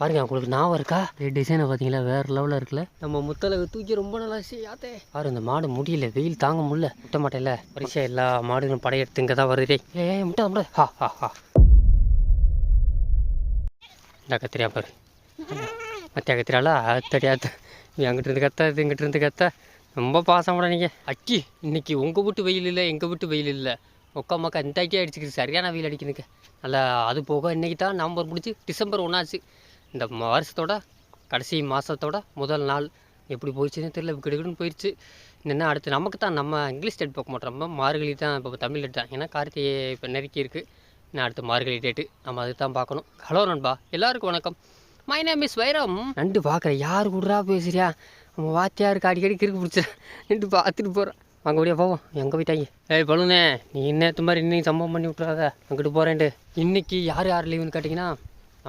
பாருங்க உங்களுக்கு ஞாபகம் இருக்கா? டிசைனை பார்த்தீங்களா? வேறு லெவலில் இருக்குல்ல? நம்ம முத்தலகு தூக்கி ரொம்ப நல்லா செய்யாதே பாரு இந்த மாடு முடியல. வெயில் தாங்க முடியல. முட்ட மாட்டேல பரிசா எல்லா மாடுகளும் படையெடுத்து இங்கே தான் வருதே ஏ முட்டை முட்டை ஹா ஹா ஹா. இந்த கத்திரியா பாரு. மத்திய கத்திரியால தெரியாது. நீ அங்கிட்டு இருந்து கத்த இது இங்கிட்டு இருந்து கத்த. ரொம்ப பாசம் கூட நீங்கள் அக்கி இன்னைக்கு உங்கள் வீட்டு வெயில் இல்லை எங்கள் வீட்டு வெயில் இல்லை. உக்கா மக்கா இந்த அக்கி அடிச்சுக்கிது. சரியான வெயில் அடிக்குதுங்க. நல்லா அது போக இன்றைக்கி தான் நவம்பர் முடிச்சு டிசம்பர் ஒன்றாச்சு இந்த வருஷத்தோட கடைசி மாதத்தோட முதல் நாள் எப்படி போயிடுச்சுன்னு தெரியல. கிடுகிடுன்னு போயிடுச்சு. என்ன அடுத்து நமக்கு தான் நம்ம இங்கிலீஷ் டேட் பார்க்க மாட்டோம். நம்ம மார்கழி தான் இப்போ தமிழ் டேட் தான். ஏன்னா கார்த்திகை இப்போ நெருக்கி இருக்குது நான் அடுத்து மார்கழி டேட்டு நம்ம அது தான் பார்க்கணும். ஹலோ நண்பா எல்லாருக்கும் வணக்கம். மை நேம் இஸ் வைரம். நண்டு பார்க்குறேன் யார் கூடரா பேசுறியா? நம்ம வாத்தியாருக்கு அடிக்கடி கிறுக்கு பிடிச்சிட நின்று பார்த்துட்டு போகிறேன் அங்கே கூடிய போவோம். எங்கே போயிட்டாங்க ஏய் பழுனே நீ என்ன மாதிரி இன்னைக்கு சம்பவம் பண்ணி விட்றாத அங்கிட்டு போகிறேன்ட்டு இன்றைக்கி யார் யார் லீவுன்னு கேட்டிங்கன்னா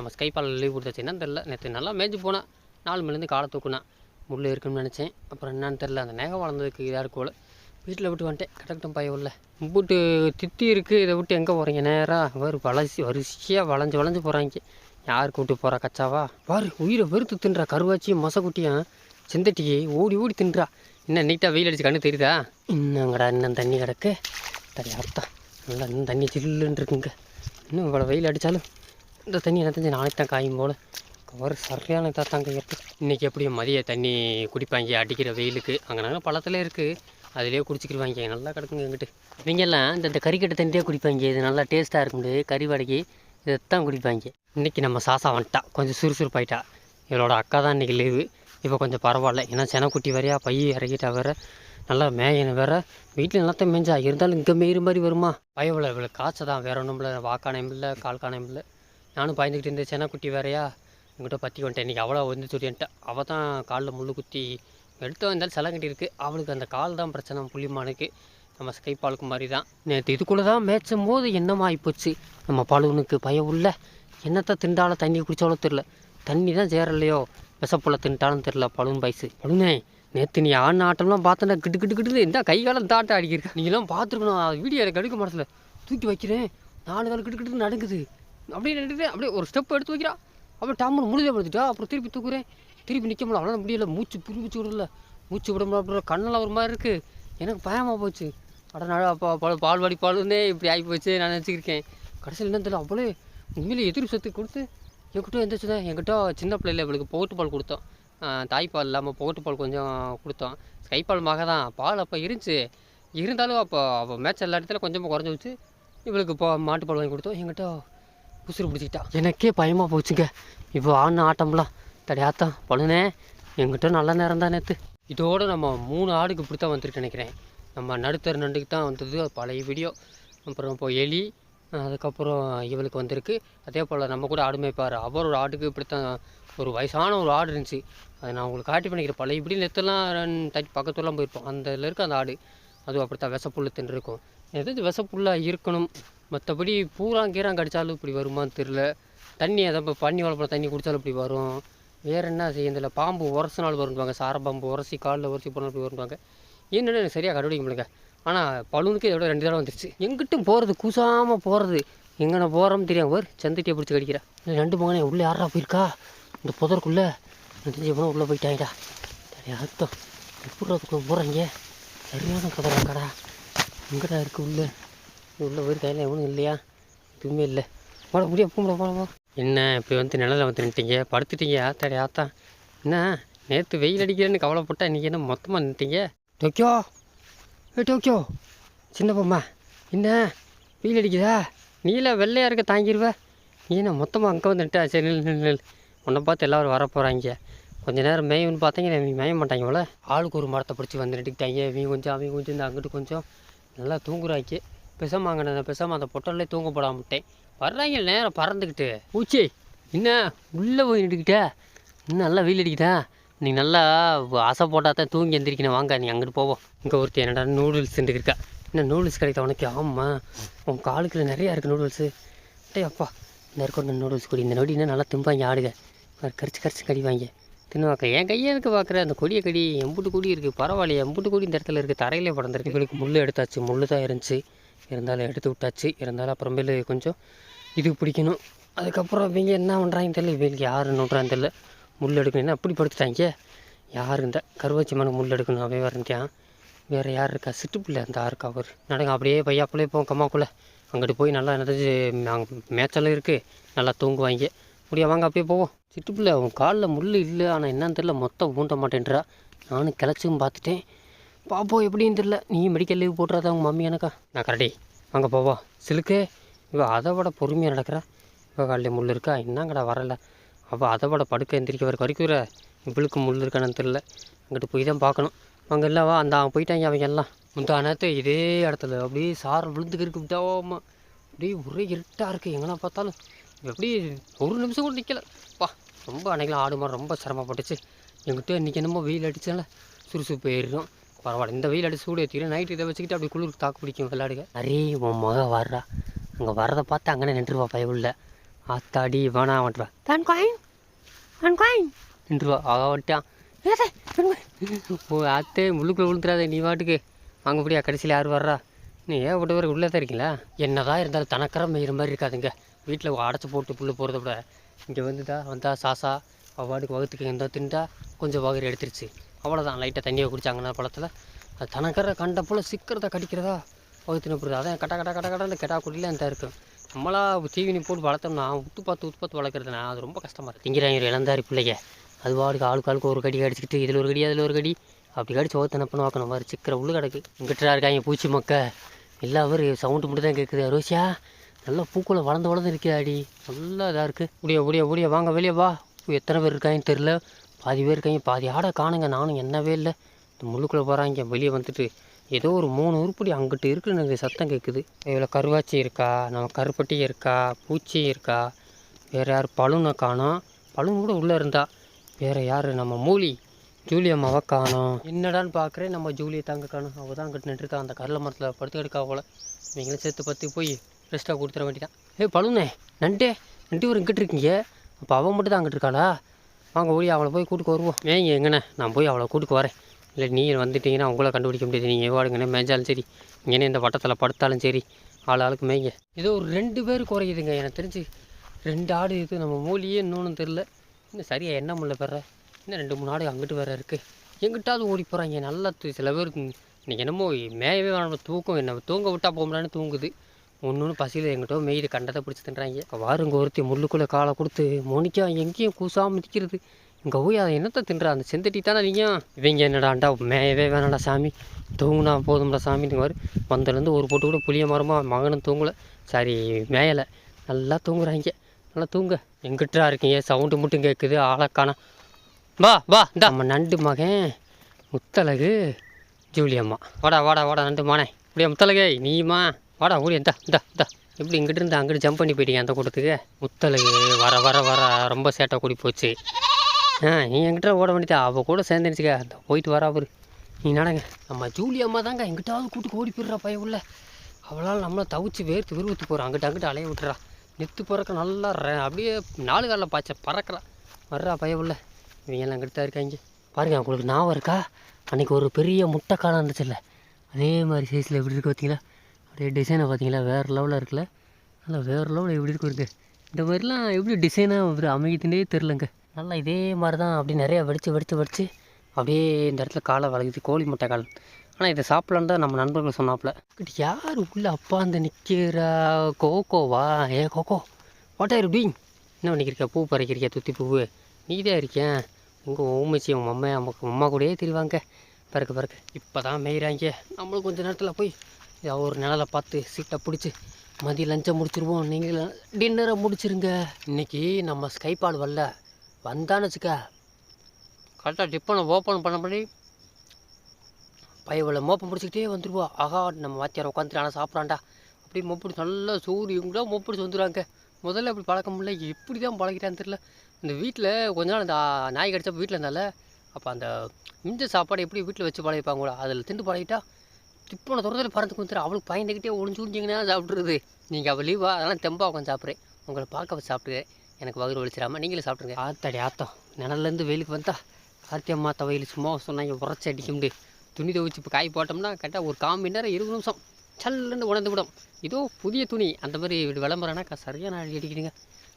நம்ம ஸ்கைப்பால் லீவ் கொடுத்தாச்சு. தெரில நேற்று நல்லா மேய்ச்சி போனேன் நாலு மணிலேருந்து காலை தூக்குனேன் முள்ளு இருக்குன்னு நினச்சேன். அப்புறம் என்னன்னு தெரில அந்த நேகம் வளர்ந்ததுக்கு இதாக இருக்கோல வீட்டில் விட்டு வந்துட்டேன். கரெக்டும் பய உள்ள. விட்டு தித்தி இருக்குது இதை விட்டு எங்கே போகிறீங்க? நேராக வேறு வளசி வரிசையாக வளைஞ்சு வளைஞ்சு போகிறாங்க யார் கூப்பிட்டு போகிறா கச்சாவா? வாரு உயிரை வெறுத்து தின்றா. கருவாச்சியும் மொசக்குட்டியும் செந்தட்டியை ஓடி ஓடி தின்றா. என்ன நீட்டாக வெயில் அடிச்சு கண்ணு தெரியுதா? இன்னங்கடா இன்னும் தண்ணி கிடக்கு. தடி நல்லா இன்னும் தண்ணி சில்லுன்னு இருக்குங்க. இன்னும் இவ்வளோ வெயில் அடித்தாலும் இந்த தண்ணி என்ன தெரிஞ்சு நாளைக்கு தான் காயும் போல். ஒரு சரியான இதாக தாங்க இருக்குது இன்றைக்கி எப்படியும் மதிய தண்ணி குடிப்பாங்க அடிக்கிற வெயிலுக்கு. அங்கே நாங்கள் பழத்தில் இருக்குது அதிலே குடிச்சிக்கிடுவாங்க. நல்லா கிடக்குங்க எங்கிட்டு இவங்கெல்லாம் இந்த இந்த கறிக்கட்டை தண்ணியே குடிப்பாங்க. இது நல்லா டேஸ்ட்டாக இருக்கும் கறி வடக்கி இதைத்தான் குடிப்பாங்க. இன்றைக்கி நம்ம சாசா வந்துட்டா. கொஞ்சம் சுறுசுறுப்பாயிட்டா. இவளோட அக்கா தான் இன்றைக்கி லீவு இப்போ கொஞ்சம் பரவாயில்ல. ஏன்னா செனக்குட்டி வரையா பையை இறக்கிட்டா வேற. நல்லா மேயனை வேற. வீட்டில் எல்லாத்தையும் மேய்ஞ்சா இருந்தாலும் இங்கே மேயிற மாதிரி வருமா? பயவில் இவ்வளோ காய்ச்சல் தான். வேற ஒன்றும் இல்லை. வாக்கானையும் இல்லை கால் காணையும் இல்லை. நானும் பயந்துக்கிட்டு இருந்தேன் குட்டி வேறையா? உங்கள்கிட்ட பற்றி வந்துட்டேன். இன்றைக்கி அவ்வளோ வந்து சொல்லின்ட்டா அவள் தான் காலில் முள்ளு குத்தி எடுத்து வந்தாலும் செலம் கட்டி இருக்குது அவளுக்கு அந்த கால் தான் பிரச்சனை புள்ளிமானுக்கு. நம்ம ஸ்கை பாலுக்கு மாதிரி தான். நேற்று இதுக்குள்ளே தான் மேய்ச்சும் போது என்னமா ஆகிப்போச்சு நம்ம பழுவனுக்கு பயம் உள்ள. என்னத்தை திண்டாலும் தண்ணி குடித்தாலும் தெரில தண்ணி தான் சேரலையோ விசப்புல தின்ட்டாலும் தெரில பழுவன் பைசு பழுனே நேற்று நீ ஆடின ஆட்டம்லாம் பார்த்தனா கிட்டு கிட்டு கிட்டு இந்த கை காலம் தாட்டை அடிக்கிறேன் நீங்களாம் பார்த்துருக்கணும். வீடியோ எனக்கு எடுக்க மனசில். தூக்கி வைக்கிறேன். நாலு கால் கிட்டு கிட்டு நடக்குது. அப்படியே நின்றுட்டு அப்படியே ஒரு ஸ்டெப் எடுத்து வைக்கிறா. அப்புறம் டம்முன்னு முழுதே படுத்துட்டா. அப்புறம் திருப்பி தூக்குறேன். திருப்பி நிற்க முடியல. அவ்வளோ முடியல. மூச்சு புரிமிச்சு விடல. மூச்சு விட முடியல. அப்படின்ற கண்ணெல்லாம் ஒரு மாதிரி இருக்குது எனக்கு பயமாக போச்சு. அட நாள் அப்போ பால் பால் வாடி பாலுன்னே இப்படி ஆகி போச்சு. நான் நினச்சிக்கிருக்கேன் கடைசியில் என்ன தெரியல. அவ்வளோ உண்மையிலே எதிர் சத்து கொடுத்து என்கிட்ட எந்திரிச்சு தான் என்கிட்ட சின்ன பிள்ளையில இவளுக்கு போகட்டு பால் கொடுத்தோம். தாய்ப்பால் இல்லாமல் போகட்டு பால் கொஞ்சம் கொடுத்தோம். கைப்பால் மக தான் பால் அப்போ இருந்துச்சு. இருந்தாலும் அப்போ அவள் மேட்ச் எல்லா இடத்துல கொஞ்சமாக குறைஞ்சி வச்சு இவளுக்கு இப்போ மாட்டுப்பால் வாங்கி கொடுத்தோம். என்கிட்ட உசுறு பிடிச்சிக்கிட்டா. எனக்கே பயமாக போச்சுங்க. இப்போ ஆடின ஆட்டம்லாம் தடையாத்தான் பழுனே. எங்கிட்ட நல்ல நேரம் தான் நேற்று இதோடு நம்ம மூணு ஆடுக்கு இப்படி தான் வந்துருக்கு நினைக்கிறேன். நம்ம நடுத்தர நண்டுக்கு தான் வந்தது. பழைய வீடியோ அப்புறம் இப்போ எலி அதுக்கப்புறம் இவளுக்கு வந்திருக்கு. அதே போல் நம்ம கூட ஆடு மேய்ப்பார். அவர் ஒரு ஆட்டுக்கு இப்படி தான் ஒரு வயசான ஒரு ஆடு இருந்துச்சு. அதை நான் உங்களுக்கு காட்டி பண்ணிக்கிறேன். பழைய இப்படி நெத்தெல்லாம் தட்டி பக்கத்துலாம் போயிருப்போம். அந்த இதில் இருக்க அந்த ஆடு. அதுவும் அப்படி தான் விசப்புல்லு தின்னு இருக்கும் எதாவது விசப்புல்லாக இருக்கணும்? மற்றபடி பூரா கீராங்க கடிச்சாலும் இப்படி வருமான்னு தெரில தண்ணி அதை இப்போ பண்ணி வளர்ப்புற தண்ணி குடித்தாலும் இப்படி வரும். வேறு என்ன செய்ய இதில் பாம்பு உரசினால் வருவாங்க சார பாம்பு உரசி காலில் உரசி போனால் இப்படி வருவாங்க என்னன்னு எனக்கு சரியாக கண்டுபிடிக்க முடியல ஆனால் பலூனுக்கு இதோட ரெண்டு தடவை வந்துருச்சு. எங்கிட்டும் போகிறது கூசாமல் போகிறது எங்கே போகிறோம்னு தெரியாம ஒரு செந்தட்டியை பிடிச்சி கடிக்கிறா. ரெண்டு மகனே உள்ளே யாரா போயிருக்கா? இந்த புதருக்குள்ளே. தெரிஞ்ச போனால் உள்ளே போயிட்டாங்கடா சரி அர்த்தம். எப்படி போகிறாங்க சரியான கடா எங்கடா இருக்குது உள்ளே? உள்ளே போய் கையில் எவனும் இல்லையா? எதுவுமே இல்லை. போட முடியும் போட போட என்ன இப்படி வந்து நிழல வந்து நின்ட்டீங்க படுத்துட்டீங்க ஆத்தாடி ஆத்தா. என்ன நேற்று வெயில் அடிக்கிறேன்னு கவலைப்பட்டா இன்றைக்கி என்ன மொத்தமாக நின்ட்டீங்க டோக்கியோ? ஏ டோக்கியோ சின்ன பொம்மா. என்ன வெயில் அடிக்குதா? நீல வெள்ளையாக இருக்க தாங்கிடுவ நீ என்ன மொத்தமாக அங்கே வந்து நின்ட்டா சரி நில் நில் நில் உன்னை பார்த்து எல்லோரும் வர போகிறாங்க கொஞ்ச நேரம் மேயும்னு பார்த்தீங்கன்னா நீ மேய மாட்டாங்க போல. ஆளுக்கு ஒரு மரத்தை பிடிச்சி வந்து நின்றுக்கிட்டாங்க இவங்க கொஞ்சம் அவங்க கொஞ்சம் இந்த அங்கிட்டு கொஞ்சம். நல்லா தூங்குறாங்க. பெசாம அங்கே பெசாம அந்த பொட்டல்லே தூங்க போடாமட்டேன் வர்றாங்க நேரம் பறந்துக்கிட்டு. பூச்சி என்ன? உள்ளே போய் நிட்டுக்கிட்டே இன்னும் நல்லா வெயில் அடிக்கிட்டா நீ நல்லா ஆசை போட்டால் தான் தூங்கி எந்திரிக்கணும். வாங்க நீ அங்கிட்டு போவோம். இங்கே ஒருத்தர் என்னடா நூடுல்ஸ் இருக்கா என்ன நூடுல்ஸ் கிடைக்குதா உனக்கு? ஆமாம் உன் காலுக்குள்ள நிறையா இருக்குது நூடுல்ஸு டேய் அப்பா. இந்த இருக்க நூடுல்ஸ் கொடி. இந்த நொடி நல்லா திம்பாங்க ஆடுக பாரு, கரிச்சு கரிச்சு கடிவாங்க தின்னுவாக்க என் கையை எனக்கு பார்க்குற அந்த கொடியை கடி. எம்புட்டு கொடி இருக்குது பரவாயில்லையே. எம்புட்டு கொடி இந்த இடத்துல இருக்குது தரையிலே படந்திருக்கு இவளுக்கு முள் எடுத்தாச்சு. முள் தான் இருந்துச்சு இருந்தாலும் எடுத்து விட்டாச்சு. இருந்தாலும் அப்புறமேலு கொஞ்சம் இது பிடிக்கணும். அதுக்கப்புறம் இவங்க என்ன பண்ணுறாங்க தெரியல. இவங்களுக்கு யார் நோட்டுறான்னு தெரியல. முள் எடுக்கணும். அப்படி படுத்துட்டாங்க? யார் இந்த கருவாச்சி முள் எடுக்கணும்? அவன் வரந்தான் வேறு யார் இருக்கா? சிட்டுப்பிள்ளை அந்த இருக்கா அவர்? நடங்க அப்படியே பையாப்புள்ளே போவோம். கம்மாக்குள்ளே அங்கிட்டு போய் நல்லா என்னது அங்கே மேய்ச்சலும் இருக்குது நல்லா தூங்குவாங்க. முடியா வாங்க அப்படியே போவோம். சிட்டுப்பிள்ளை அவன் காலில் முள் இல்லை. ஆனால் என்னன்னு தெரியல. மொத்தம் ஊண்ட மாட்டேன்றா. நானும் கிளச்சும் பார்த்துட்டேன். பாப்போம் எப்படின்னு தெரில நீ மெடிக்கல் லீவ் போட்டுறாத உங்கள் மம்மி எனக்கா? நான் கரடி அங்கே போவா. சிலுக்கு இவள் அதை விட பொறுமையாக நடக்கிறா. இவ காலையில் முள் இருக்கா? என்னங்கடா வரல? அவள் அதை விட படுக்க எந்திரிக்க வரைக்கும் வரைக்கும் இவளுக்கு முள் இருக்கானு தெரில அங்கிட்டு போய் தான் பார்க்கணும். அங்கே இல்லைவா அந்த அவன் போயிட்டாங்க அவங்க எல்லாம். முந்தா நேரத்து இதே இடத்துல அப்படியே சார் விழுந்துக்கிருக்கு விட்டாமா அப்படியே ஒரே இருட்டாக இருக்குது எங்கன்னா பார்த்தாலும். எப்படி ஒரு நிமிஷம் கூட நிற்கல பா ரொம்ப அன்னைக்கெல்லாம் ஆடு மாடு ரொம்ப சிரமப்பட்டுச்சு. எங்கிட்ட இன்றைக்கி என்னமோ வெயில் அடிச்சனால சுறுசுறுப்பு ஏறிடும். பரவாயில்ல. இந்த வெயில் அடிச்சு சூடு ஏற்றிக்கிறேன் நைட்டு இதை வச்சுக்கிட்டு அப்படி குளிருக்கு தாக்கு பிடிக்கும் விளையாடுங்க நிறைய உன் மக வர்றா. அங்கே வர்றதை பார்த்து அங்கே நின்றுவா பயவுள்ள. ஆத்தாடி வேணா வந்துடுவா தான் காயின் தான் காயின் நின்றுவா. ஆக வந்துட்டான். ஓ அத்தே முள்ளுக்குள்ள விழுந்துடாதே நீ வாட்டுக்கு. வாங்க முடியா கடைசியில் யார் வர்றா? நீ ஏன் விட்டு வர உள்ளே தான் இருக்கீங்களா? என்னதான் இருந்தாலும் தனக்கரம் மேயிற மாதிரி இருக்காதுங்க. வீட்டில் அடைச்சி போட்டு புல்லு போகிறத விட இங்கே வந்துதா வந்தா சாசா அவ்வாடுக்கு வகுத்துக்கு எந்த திண்டா கொஞ்சம் வகர் எடுத்துருச்சு. அவ்வளோதான் லைட்டாக தண்ணியை குடிச்சாங்கன்னா பழத்தில் அது தனக்கிற கண்ட போல் சிக்கிறத கடிக்கிறதா வகுத்துன போடுது அதான் கட்ட கட்ட கட்ட கட்ட அந்த கெட்டா குடியில் அந்த இருக்கும் நம்மளா தீவினி போட்டு வளர்த்தோம்னா உத்து பார்த்து உத்து பார்த்து வளர்க்குறதுனா அது ரொம்ப கஷ்டமாக இருக்குது திங்கிறாங்க இளந்தாரி பிள்ளைங்க. அது வாடுக்கு ஆளுக்கு ஆளுக்கு ஒரு கடி கடிச்சிக்கிட்டு இதில் ஒரு கடி அதில் ஒரு கடி. அப்படி கடிச்சு ஓத்தனை பண்ண பார்க்கணும். மாதிரி சிக்கிற உள்ள கிடக்கு. இங்கிட்டா இருக்காங்க பூச்சி மக்க. எல்லா அவர் சவுண்டு மட்டும் தான் கேட்குது ரோசியா நல்லா பூக்களை வளர்ந்து வளர்ந்து இருக்கியாடி நல்லா இதாக இருக்குது முடிய முடிய முடிய வாங்க வெளியே வா. எத்தனை பேர் இருக்காங்கன்னு தெரில பாதி பேர் இருக்காங்க பாதி ஆடை காணுங்க. நானும் என்னவே இல்லை. இந்த முள்ளுக்குள்ளே போகிறாங்க வெளியே வந்துட்டு ஏதோ ஒரு மூணு உருப்படி அங்கிட்டு இருக்குன்னு எனக்கு சத்தம் கேட்குது. இவ்வளோ கருவாச்சி இருக்கா? நம்ம கருப்பட்டி இருக்கா? பூச்சி இருக்கா? வேறு யார் பலூனை காணோம் பலூன் கூட உள்ளே இருந்தா. வேறு யார்? நம்ம மூலி. ஜூலி அம்மாவை காணோம். என்னடான்னு பார்க்குறேன். நம்ம ஜூலியை தாங்க காணும். அவள் தான் அங்கிட்டு நின்றுருக்கா. அந்த கடலை மரத்தில் படுத்து எடுக்கா போல. நீங்களும் சேர்த்து பற்றி போய் ரெஸ்ட்டாக கொடுத்துட வேண்டியதான் ஏய் பழுனே நண்டே நண்டு ஒரு இங்கிட்டு இருக்கீங்க. அப்போ அவன் மட்டும் தான் அங்கிட்டு இருக்காளா? வாங்க ஓடி அவளை போய் கூட்டுக்கு வருவோம். மேய்ங்க எங்கண்ணே? நான் போய் அவளை கூட்டுக்கு வரேன். இல்லை நீங்கள் வந்துட்டீங்கன்னா அவங்கள கண்டுபிடிக்க முடியாது. நீங்கள் எவ்வாடுங்கண்ணே மேய்ஞ்சாலும் சரி இங்கேனே இந்த வட்டத்தில் படுத்தாலும் சரி ஆள் ஆளுக்கு மேய்ங்க. ஏதோ ஒரு ரெண்டு பேர் குறையுதுங்க எனக்கு தெரிஞ்சு. ரெண்டு ஆடு இது நம்ம மூலியே இன்னொன்று தெரில இன்னும் சரியாக என்ன முல்ல பெற இன்னும் ரெண்டு மூணு ஆடு அங்கிட்டு வேறு இருக்குது எங்கிட்டாவது ஓடி போகிறாங்க நல்லா சில பேர் இன்னைக்கு என்னமோ மேயவே வேணாம் தூக்கம் என்ன தூங்க விட்டால் போகலான்னு தூங்குது. ஒன்று ஒன்று பசியில் எங்கிட்ட மெய்து கண்டதை பிடிச்சி தின்றாங்க. வாருங்க ஒருத்தி முள்ளுக்குள்ளே காலை கொடுத்து மோனிக்கா எங்கேயும் கூசாமல் நிற்கிறது இங்கே போய் அதை என்னத்தை தின்றா? அந்த செந்தட்டி தானே நீங்கள் இவங்க என்னடாண்டா மேயவே வேணாடா சாமி. தூங்குனா போதும்டா சாமிங்குவார் வந்தலேருந்து ஒரு போட்டு கூட புளிய மரமாக மகனும் தூங்கலை. சரி மேயலை. நல்லா தூங்குறாங்க. நல்லா தூங்க. எங்கிட்டா இருக்கீங்க? சவுண்டு மட்டும் கேட்குது ஆளக்கானா வா வா இந்த. நம்ம நண்டு மகன் முத்தழகு ஜூலியம்மா. வாடா வாடா வாடா நண்டு மானே. இப்படியா முத்தழகே நீமா வாடா ஓடி இந்தா இந்தா இந்தா. எப்படி இங்கிட்டு இருந்து அங்கிட்டு ஜம்ப் பண்ணி போயிட்டீங்க அந்த கூட்டத்துக்கு? முத்தலுக்கு வர வர வர ரொம்ப சேட்டை கூடி போச்சு. ஆ நீ எங்கிட்ட ஓட வேண்டியதா? அவள் கூட சேர்ந்துருச்சுக்க அந்த போயிட்டு வரா அவரு நீ நடங்க. நம்ம ஜூலி அம்மா தாங்க எங்கிட்டாவது கூட்டுக்கு ஓடி போயிடுறா பையன் உள்ள. அவளால் நம்மளை தவிச்சு வேர்த்து விரும்பத்து போகிறோம் அங்கிட்ட அங்கிட்ட அலைய விட்டுறா. நெத்து பிறக்க நல்லா ர- அப்படியே நாலு காலில் பாய்ச்ச பறக்கிறா. வர்றா பையன் உள்ள. இவங்க எல்லாம் அங்கிட்டு தான் இருக்காங்க பாருங்க உங்களுக்கு ஞாபகம் இருக்கா? அன்றைக்கி ஒரு பெரிய முட்டை காலம் இருந்துச்சுல்ல. அதே மாதிரி சைஸில் எப்படி இருக்கு பார்த்தீங்களா அப்படியே டிசைனை பார்த்தீங்களா? வேறு லெவலில் இருக்குல்ல? நல்லா வேறு லெவலில் எப்படி இருக்கும் இருக்கு இந்த மாதிரிலாம் எப்படி டிசைனாக அப்படி அமைக்குதுன்னே தெரிலங்க நல்லா இதே மாதிரி தான் அப்படி நிறையா வெடித்து வெடித்து வெடித்து அப்படியே இந்த இடத்துல காலை வளர்க்குது கோழி முட்டை கால். ஆனால் இதை சாப்பிட்லான்னு தான் நம்ம நண்பர்கள் சொன்னாப்புல. இங்கிட்டு யார் உள்ளே அப்பா அந்த நிற்கிற கோகோவா? Hey Coco what are doing என்ன பண்ணிக்கிறியா பூ பறிக்கிறியா? துத்தி பூவு. நீ தான் இருக்கேன் உங்கள் ஊமச்சி உங்கள் அம்மா அம்மா அம்மா கூடயே தெரிவாங்க. பிறக்க பிறக்க இப்போ தான் மேய்கிறாங்க நம்மளும் கொஞ்சம் நேரத்தில் போய் ஏதாவது ஒரு நிழலை பார்த்து சீட்டை பிடிச்சி மதிய லஞ்சை முடிச்சிருவோம். நீங்கள் டின்னரை முடிச்சிருங்க. இன்னைக்கு நம்ம ஸ்கைபால் வரல. வந்தான்னு வச்சுக்க. கரெக்டாக டிப்பனை ஓப்பன் பண்ண பண்ணி பையவளை மோப்பம் பிடிச்சிக்கிட்டே வந்துடுவா ஆகா நம்ம வாத்தியார் உட்காந்துட்டு ஆனால் சாப்பிட்றான்டா. அப்படியே மொப்பிடிச்சு நல்லா சூரியன் கூட மொப்பிடிச்சு வந்துடுவாங்க முதல்ல அப்படி பழக்கம் இல்லை. எப்படி தான் பழகிட்டான்னு தெரில இந்த வீட்டில் கொஞ்ச நாள் அந்த நாய் கடிச்சப்போ வீட்டில் இருந்தால அப்போ அந்த மிஞ்ச சாப்பாடு எப்படி வீட்டில் வச்சு பழகிப்பாங்களோ அதில் திண்டு பழகிட்டா திப்பனை தூரத்தில் பறந்து கொடுத்துரு அவளுக்கு பயந்துக்கிட்டே ஒளிஞ்சு ஒளிஞ்சிங்கன்னா சாப்பிட்றது நீங்கள் அவள் லீவா அதெல்லாம் தெம்பா உட்காந்து சாப்பிட்றேன் உங்களை பார்க்க வச்சு சாப்பிட்டுக்கிறேன் எனக்கு வயிறு ஒழிச்சிடாமல் நீங்களும் சாப்பிட்ருங்க ஆத்தாடி ஆத்தம். நிழல்லேருந்து வெயிலுக்கு வந்தா கார்த்தி அம்மா தவையில் சும்மா சொன்னாங்க உரைச்சி அடிக்கும்டு துணி துவைச்சு இப்போ காய் போட்டோம்னா கரெக்டாக ஒரு கால் மணி நேரம் இருபது நிமிஷம். சல்லுன்னு உணர்ந்து விடும். இதோ புதிய துணி. அந்த மாதிரி விளம்பரம்னா சரியான அழகி அடிக்கிறீங்க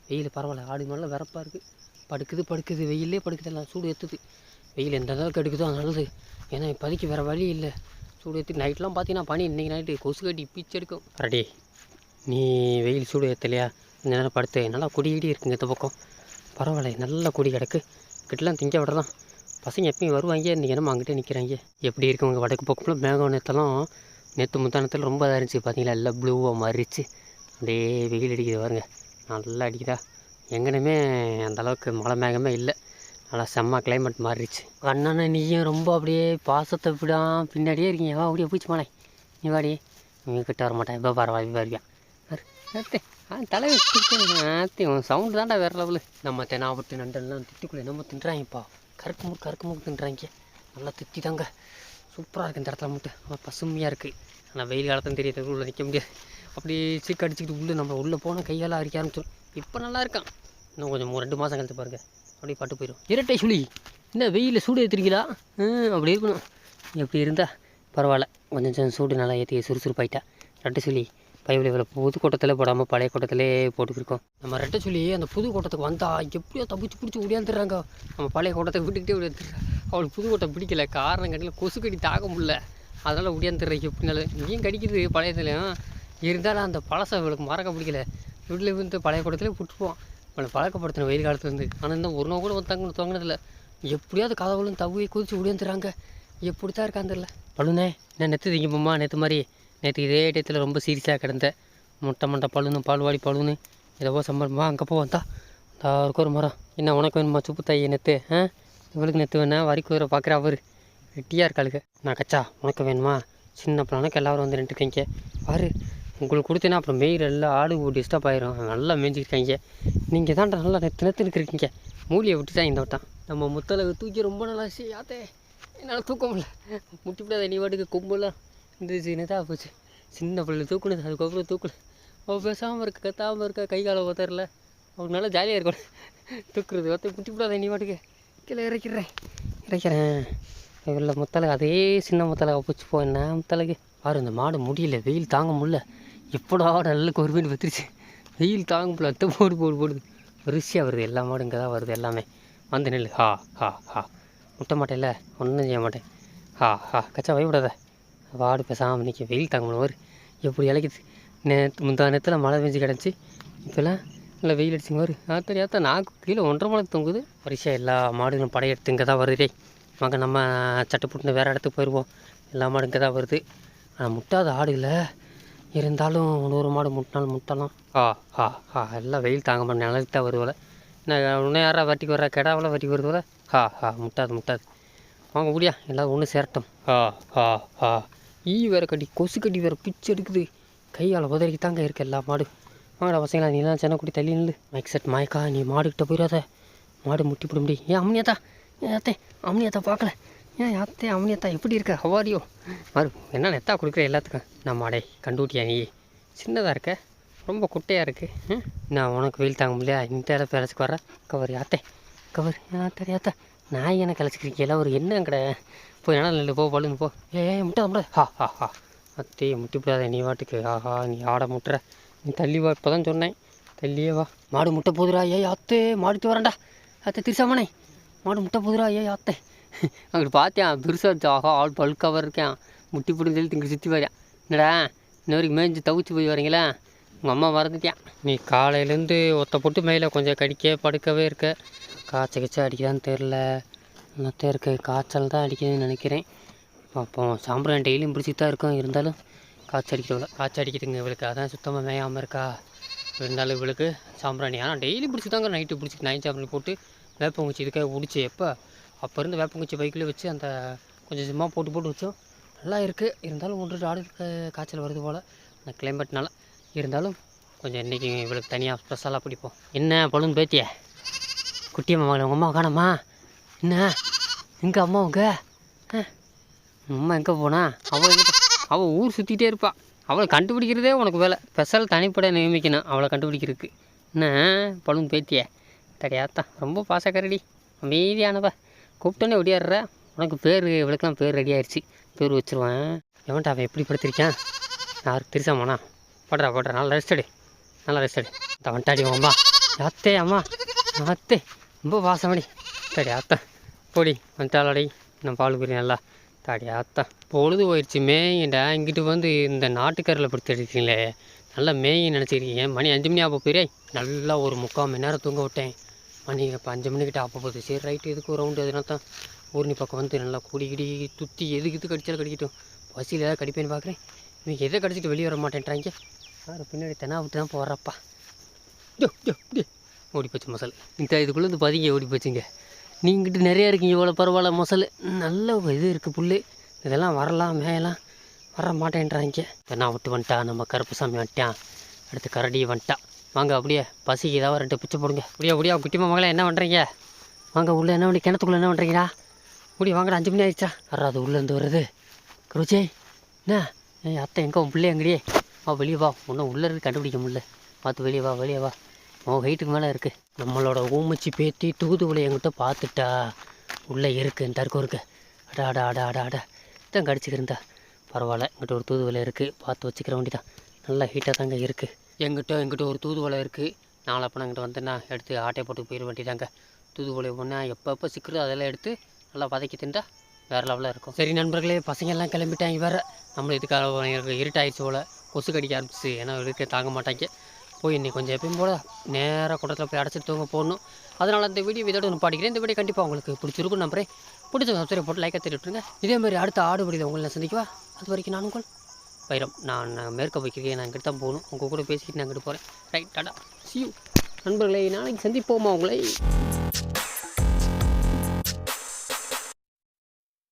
வெயில் பரவாயில்ல. ஆடு மேலே வரப்பாக இருக்குது படுக்குது படுக்குது. வெயிலே படுக்குது. எல்லாம் சூடு ஏற்றுது வெயில் எந்த அளவுக்கு எடுக்குதோ அது நல்லது ஏன்னா இப்போதைக்கு வேறு வழி இல்லை. சூடு ஏற்றி நைட்லாம் பார்த்தீங்கன்னா பனி இன்றைக்கி நைட்டு கொசு கட்டி பீச்சு எடுக்கும் ரெடி நீ வெயில் சூடு ஏற்றலையா இந்த நேரம் படுத்து நல்லா கொடி கிடி இருக்குங்க இந்த பக்கம். பரவாயில்ல நல்லா கொடி கிடக்கு. கிட்டலாம் திங்க விடலாம். பசங்க எப்பயும் வருவாங்க இன்றைக்கி என்னமோ அங்கிட்டே நிற்கிறாங்க எப்படி இருக்கு உங்கள் வடக்கு பக்கம்லாம்? மேகம் நேற்றலாம் நேற்று முந்தானத்தில் ரொம்ப இதாக இருந்துச்சு பார்த்தீங்களா எல்லாம் ப்ளூவாக மாறிச்சு அப்படியே வெயில் அடிக்குது பாருங்க. நல்லா அடிக்குதா? எங்கேனுமே அந்த அளவுக்கு மழை மேகமே இல்லை. நல்லா செம்ம கிளைமேட் மாறிடுச்சு. அண்ணனை நீயும் ரொம்ப அப்படியே பாசத்தை விடாம பின்னாடியே இருக்கீங்க. வா அப்படியே பூச்சி மலை. நீ வாடி. நீ கிட்ட வர மாட்டேன் இப்போ பரவாயில்ல வருவியான் ஆத்தே ஆ தலைவர் ஆத்தி. உன் சவுண்டு தான்டா வேறு லெவலு நம்ம தெனாவட்டு நண்டெல்லாம் திட்டுக்குள்ளே என்னமோ தின்றாங்கப்பா கருக்கு முக்கு கருக்கு முக்கு தின்றாங்க நல்லா திட்டி தாங்க சூப்பராக இருக்குது இந்த இடத்துல மட்டும் பசுமையாக இருக்குது ஆனால் வெயில் காலத்தும் தெரியாது உள்ளே நிற்க முடியாது. அப்படியே சீக்கு அடிச்சுக்கிட்டு உள்ளே நம்ம உள்ளே போனால் கையால் அரிக்க ஆரம்பிச்சிடும் இப்போ நல்லா இருக்கான். இன்னும் கொஞ்சம் ரெண்டு மாதம் கழித்து பாருங்க. அப்படியே பட்டு போயிடும் இரட்டை சுழி. என்ன வெயிலில் சூடு ஏற்றுறீங்களா அப்படி இருக்கணும். எப்படி இருந்தால் பரவாயில்ல. கொஞ்சம் கொஞ்சம் சூடு நல்லா ஏற்றி சுறுசுறுப்பாயிட்டா. ரெட்டை சுழி பைபிள் இவ்வளோ புது கூட்டத்தில் போடாமல் பழைய கூட்டத்திலே போட்டுக்கிருக்கோம். நம்ம ரெட்டை சொல்லி அந்த புது கூட்டத்துக்கு வந்தால் எப்படியோ தப்பிச்சு பிடிச்சி ஓடியாந்துடுறாங்க. நம்ம பழைய கூட்டத்தை விட்டுக்கிட்டே ஓடியாந்துடுறாங்க. அவளுக்கு புது கூட்டம் பிடிக்கல காரணம் கட்டில கொசு கடி தாக்க முடியல. அதனால் ஓடியாந்துடுறேன் எப்படினாலும். இங்கேயும் கடிக்குது பழையதுலையும். இருந்தாலும் அந்த பழசை இவளுக்கு மறக்க பிடிக்கல. வீட்டில் இருந்து பழைய கூட்டத்திலே விட்டுருவோம் அவனை பழக்கப்படுத்தின வெயில் காலத்துலேருந்து ஆனால் இந்த ஒரு நாள் கூட வந்து தங்க தோங்கினதில்ல. எப்படியாவது கதவுகளும் தவி குதிச்சு ஓடியாந்துடுறாங்க எப்படி தான் இருக்கான்னு தெரியல. பழுனே என்ன நெத்து திங்க போமா நேற்று மாதிரி நேற்று இதே டயத்தில் ரொம்ப சீரியஸாக கிடந்தேன் முட்டை மண்டை பழுனு பால்வாடி பழுனு ஏதோ சம்பளமா அங்கே போ வந்தா. தா ஒரு மரம். என்ன உனக்கு வேணுமா? சுப்பு தையை நெத்து ஆ? இவளுக்கு நெத்து வேணா? வரி குதிரை பார்க்குற அவர். வெட்டியாக இருக்காளுக்கு நான் கச்சா உனக்கு வேணுமா? சின்ன பிள்ளைனுக்கு எல்லாரும் வந்து நின்றுக்கீங்க பாரு உங்களுக்கு கொடுத்தேன்னா அப்புறம் மெயில் எல்லாம் ஆடு டிஸ்டர்ப் ஆயிரும். நல்லா மேய்ஞ்சிருக்காங்க நீங்கள் தான் நல்லா நெத்து மூலியை விட்டுட்டா இந்த வட்டம். நம்ம முத்தலை தூக்கி ரொம்ப நல்லா ஆச்சு என்னால் தூக்க முடியல. முட்டி விடாத நீ வாட்டுக்கு கொம்பெல்லாம் இந்த சின்னதாக போச்சு? சின்ன பிள்ளை தூக்குனது அதுக்கப்புறம் தூக்கல. அவள் பேசாமல் இருக்க கத்தாமல் இருக்க கை காலை உதறல. அவளுக்கு நல்லா ஜாலியாக இருக்கணும். தூக்குறது ஒருத்தர் முட்டி விடாத நீ வாட்டுக்கு. கீழே இறக்கிறேன். இறக்கிறேன் இவ்வளோ முத்தலகு அதே சின்ன முத்தலை பிடிச்சி போ. என்ன முத்தலைக்கு பாரு இந்த மாடு முடியல. வெயில் தாங்க முடியல. எப்படா நல்ல ஒரு மீன் வெயில் தாங்க அத்தை போடு போடு போடுது ருசியாக வருது எல்லா மாடும் இங்கே தான் வருது எல்லாமே. வந்து நெல் ஹா ஹா ஹா. முட்ட மாட்டேன்ல ஒன்றும் செய்ய மாட்டேன். ஹா ஹா. கச்சா பயப்படாத. வாடு பேசாமல் நிற்க வெயில் தாங்க முடியும் எப்படி இலைக்குது நேற்று முந்தா நேரத்தில் மழை பெஞ்சு கிடச்சி இப்போல்லாம் நல்லா வெயில் அடிச்சுங்க வரு. ஆத்தடி ஆத்தா நாக்கு கீழே ஒன்றரை மலை தூங்குது. வரிசையாக எல்லா மாடுகளும் படையெடுத்து இங்கே தான் வருதே மகன் நம்ம சட்டை போட்டு வேறு இடத்துக்கு போயிடுவோம் எல்லா மாடும் இங்கே தான் வருது. ஆனால் முட்டாத ஆடுகளை இருந்தாலும் நூறு மாடு முட்டினாலும் முட்டலாம். ஆ ஆ ஆ எல்லாம் வெயில் தாங்க மாட்டேன். நிலத்துக்கு தான் வருவல என்ன இன்னும் யாரா வட்டிக்கு வர்றா? கெடாவில் வட்டிக்கு வருதுவல ஹா ஹா முட்டாது முட்டாது. வாங்க முடியா எல்லாம் ஒன்று சேரட்டும். ஹா ஹா ஹா ஈ வேற கட்டி கொசு கட்டி வேற பிச்சு எடுக்குது. கையால் உதறிக்கு தாங்க இருக்கு எல்லா மாடு வாங்கடா பசங்களா நீலாம் சின்ன குட்டி தள்ளி நில்லு. மைக் செட் மாய்க்கா நீ மாடுக்கிட்ட போயிடாத. மாடு முட்டி போட முடியும் ஏன் அம்னியாத்தா ஏன் அத்தே அம்னியாத்தா பார்க்கல. ஏன் அத்தே அம்னியாத்தா எப்படி இருக்க? ஹவாரியோ மறு என்ன நெத்தா கொடுக்குற எல்லாத்துக்கும்? நான் மாடே கண்டுட்டியா நீ? சின்னதாக இருக்க ரொம்ப குட்டையாக இருக்குது நான் உனக்கு வெயில் தாங்க முடியல இந்த இடத்துல கிளச்சிக்கு வர கவர் யாத்தே கவர் யாத்தா யாத்தா நான் என்ன கிளச்சிக்கிறீங்க ஒரு என்ன கடை. போய் என்ன இல்லை போ பழுந்து போ. ஏ ஏ, முட்டை ஹா ஹா ஹா. அத்தே முட்டி போடாத நீ வாட்டுக்கு. ஆஹா நீ ஆட முட்டுற. நீ தள்ளி வா இப்போ தான் சொன்னேன். தள்ளியே வா. மாடு முட்டை போதுரா ஏய் அத்தே மாடுத்து வரேன்டா. அத்தை திருசாமனே. மாடு முட்டை போதுரா ஏய் அத்தை. அங்கிட்டு பார்த்தேன் பெருசாக ஆஹா ஆள் பல்காக இருக்கேன். முட்டி பிடிஞ்சு சொல்லி இங்கே சுற்றி வரேன் என்னடா இன்ன வரைக்கும் மேய்ஞ்சி தவிச்சு போய் வரீங்களா? உங்கள் அம்மா மறந்துட்டியான் நீ காலையிலேருந்து ஒத்த போட்டு மேலே கொஞ்சம் கடிக்க படுக்கவே இருக்க. காய்ச்சல் கிச்சா அடிக்கிறான்னு தெரில மொத்தம் இருக்க காய்ச்சல் தான் அடிக்குதுன்னு நினைக்கிறேன். அப்போ சாம்பிரான் டெய்லியும் பிடிச்சிட்டு தான் இருக்கும். இருந்தாலும் காய்ச்சல் அடிக்கிறவள காய்ச்சல் அடிக்குதுங்க இவளுக்கு. அதான் சுத்தமாக மேயாமல் இருக்கா? இருந்தாலும் இவளுக்கு சாம்பிராணி. ஆனால் டெய்லி பிடிச்சி தாங்க நைட்டு பிடிச்சி நைட் சாம்பிராணி போட்டு வேப்பங்குச்சி இதுக்காக பிடிச்சி. எப்போ? அப்போ இருந்து வேப்பங்குச்சி பைக்கில் வச்சு அந்த கொஞ்சம் சும்மா போட்டு போட்டு வச்சோம். நல்லா இருக்குது இருந்தாலும் ஒன்று ஆடுக்கு காய்ச்சல் வருது போல். அந்த கிளைமேட்னால இருந்தாலும் கொஞ்சம் இன்றைக்கி இவளுக்கு தனியாக ஸ்பெஷலாக பிடிப்போம். என்ன பலூன் பேத்திய? குட்டியம்மா மகளை உங்கள் அம்மா காணம்மா என்ன? எங்கே அம்மா உங்க? ஆ, அம்மா எங்கே போனா? அவள் எங்கே அவள் ஊர் சுற்றிக்கிட்டே இருப்பாள் அவளை கண்டுபிடிக்கிறதே உனக்கு வேலை. ஸ்பெஷல் தனிப்பட நியமிக்கணும். அவளை கண்டுபிடிக்கிறதுக்கு. என்ன பலூன் பேத்திய? தடையாத்தான் ரொம்ப பாசக்கரடி. அமைதியானவ. கூப்பிட்டோன்னே ஒடியாடுற உனக்கு பேர் இவளுக்கெல்லாம் பேர் ரெடி ஆயிடுச்சு பேர் வச்சிருவேன். எவன்டா அவன் எப்படி படுத்திருக்கேன்? யாருக்கு திருசாமாண்ணா போடுறா போடுறா. நல்லா ரெஸ்ட் எடு. நல்லா ரெஸ்ட் எடு. இந்த வண்டாடி அத்தே அம்மா. அத்தே. ரொம்ப வாசமடி தாடி ஆத்தா போடி வந்துட்டாளடி நான் பால் குடி நல்லா தாடி ஆத்தா பொழுது போயிடுச்சு மேயிண்டா இங்கிட்டு வந்து இந்த நாட்டுக்கரில் படுத்து நல்லா மேயின்னு நினச்சிருக்கீங்க. மணி அஞ்சு மணி ஆக போயிரே நல்லா ஒரு முக்கால் மணி நேரம் தூங்க விட்டேன். மணி இப்போ அஞ்சு மணிக்கிட்ட ஆப்ப போகுது. சரி ரைட்டு எதுக்கு ஒரு ரவுண்டு எதுனா தான் ஊர்னி பக்கம் வந்து நல்லா கூடி கிடி துத்தி எதுக்கு இது கடிச்சாலும் கடிக்கட்டும். பசியில் ஏதாவது கடிப்பேன்னு பார்க்குறேன் இவங்க எதை கடிச்சிட்டு வெளியே வர மாட்டேன்றாங்க? யார் பின்னாடி தெனா விட்டு தான் போகிறப்பா யோ யோ டே ஓடி போச்சு மசால். இந்த இதுக்குள்ளே இந்த பதிங்க ஓடி போச்சுங்க. நீங்கிட்ட நிறையா இருக்கீங்க இவ்வளோ பரவாயில்ல மசால். நல்ல இது இருக்குது புல் இதெல்லாம் வரலாம் மேயலாம். வர மாட்டேன்றாங்க. தென்னா விட்டு வந்துட்டா நம்ம கருப்புசாமி வந்துட்டான். அடுத்து கரடி வந்துட்டான். வாங்க அப்படியே பசிக்கு ஏதாவது ரெண்டு பிச்சை போடுங்க. அப்படியே அப்படியே குட்டிமா மகளே என்ன பண்ணுறீங்க வாங்க உள்ளே என்ன பண்ணி கிணத்துக்குள்ளே என்ன பண்ணுறீங்களா முடி வாங்கடா அஞ்சு மணி ஆயிடுச்சா? வராது உள்ளேருந்து வருது குருஜே என்ன? என் அத்தை எங்கே உன் பிள்ளை எங்கடியே வா வெளியே வா. ஒன்றும் உள்ளே இருக்கு கண்டுபிடிக்க முடியல. பார்த்து வெளியே வா வெளியே வா. உன் ஹைட்டுக்கு மேலே இருக்குது நம்மளோட ஊமைச்சி பேத்தி தூதுவளை எங்கிட்ட பார்த்துட்டா உள்ளே இருக்கு இந்த இருக்கும் இருக்கு. அடா அடா அடா அடா அடா. தான் கடிச்சிக்கிருந்தா பரவாயில்ல எங்கிட்ட ஒரு தூதுவளை இருக்குது பார்த்து வச்சுக்கிற வேண்டியதான் நல்லா ஹீட்டாக தாங்க இருக்குது எங்கிட்ட எங்கிட்ட ஒரு தூதுவலை இருக்குது நாளை அப்போ எங்கிட்ட வந்தேன்னா எடுத்து ஆட்டையை போட்டு போயிட வேண்டியதாங்க. தூதுவலை ஒன்றா எப்போ எப்போ சிக்கிறதோ அதெல்லாம் எடுத்து நல்லா வதக்கி தின்றா வேறு லெவலில் இருக்கும். சரி நண்பர்களே பசங்கள்லாம் கிளம்பிட்டாங்க வேறு. நம்மளும் இதுக்காக இருட்டாயிடுச்சு போல். கொசு கடிக்க ஆரம்பிச்சு. ஏன்னா இருக்க தாங்க மாட்டாங்க. போய் இன்னைக்கு கொஞ்சம் எப்பயும் போல் நேராக குடத்தில் போய் அடைச்சிட்டு தூங்க போடணும். அதனால் இந்த வீடியோ இதோட ஒன்று பாடிக்கிறேன். இந்த வீடியோ கண்டிப்பாக உங்களுக்கு பிடிச்சிருக்கும் நம்பரே பிடிச்ச சப்ஸ்கிரைப் போட்டு லைக்காக தெரிவிட்டுருங்க இதே மாதிரி அடுத்த ஆடு வீடியோ உங்களை நான் அது வரைக்கும் நான் உங்கள் வைரம் நான் மேற்க போய்க்கிறேன் நான் இங்கிட்டு தான் போகணும். உங்கள் கூட பேசிக்கிட்டு நான் அங்கிட்டு போகிறேன் ரைட் டாடா. சியூ நண்பர்களை நாளைக்கு சந்திப்போமா உங்களை?